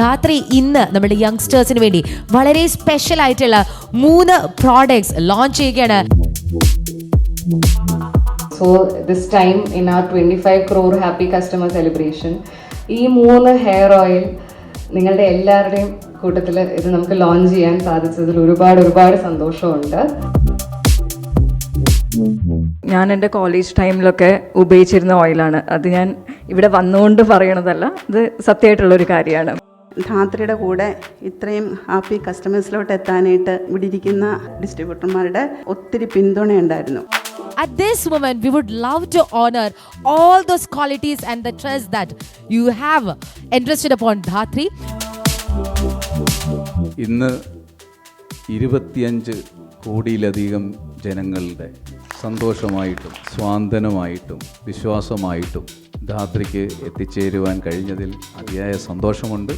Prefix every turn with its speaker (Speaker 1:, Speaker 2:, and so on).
Speaker 1: ധാത്രി ഇന്ന് നമ്മുടെ യങ്സ്റ്റേഴ്സിന് വേണ്ടി വളരെ സ്പെഷ്യൽ ആയിട്ടുള്ള മൂന്ന് പ്രോഡക്ട്സ് ലോഞ്ച് ചെയ്യുകയാണ്.
Speaker 2: So this time in our twenty five crore happy customer celebration ഈ മൂന്ന് ഹെയർ ഓയിൽ നിങ്ങളുടെ എല്ലാവരുടെയും കൂട്ടത്തിൽ ഇത് നമുക്ക് ലോഞ്ച് ചെയ്യാൻ സാധിച്ചതിൽ ഒരുപാട് ഒരുപാട് സന്തോഷമുണ്ട്.
Speaker 3: ഞാൻ എന്റെ കോളേജ് ടൈമിലൊക്കെ ഉപയോഗിച്ചിരുന്ന ഓയിലാണ് അത് ഞാൻ ഇവിടെ വന്നുകൊണ്ട് പറയണതല്ല. ഇത് സത്യമായിട്ടുള്ളൊരു കാര്യമാണ്.
Speaker 4: ധാത്രിയുടെ കൂടെ ഇത്രയും ഹാപ്പി കസ്റ്റമേഴ്സിലോട്ട് എത്താനായിട്ട് ഇവിടെ ഇരിക്കുന്ന ഡിസ്ട്രിബ്യൂട്ടർമാരുടെ ഒത്തിരി പിന്തുണയുണ്ടായിരുന്നു
Speaker 1: At this moment, we would love to honor all those qualities and the trust that you have entrusted upon Dhatri.
Speaker 5: ഇന്ന് ഇരുപത്തിയഞ്ച് കോടിയിലധികം ജനങ്ങളുടെ സന്തോഷമായിട്ടും സ്വാന്തനമായിട്ടും വിശ്വാസമായിട്ടും ധാത്രിക്ക് എത്തിച്ചേരുവാൻ കഴിഞ്ഞതിൽ അതിയായ സന്തോഷമുണ്ട്.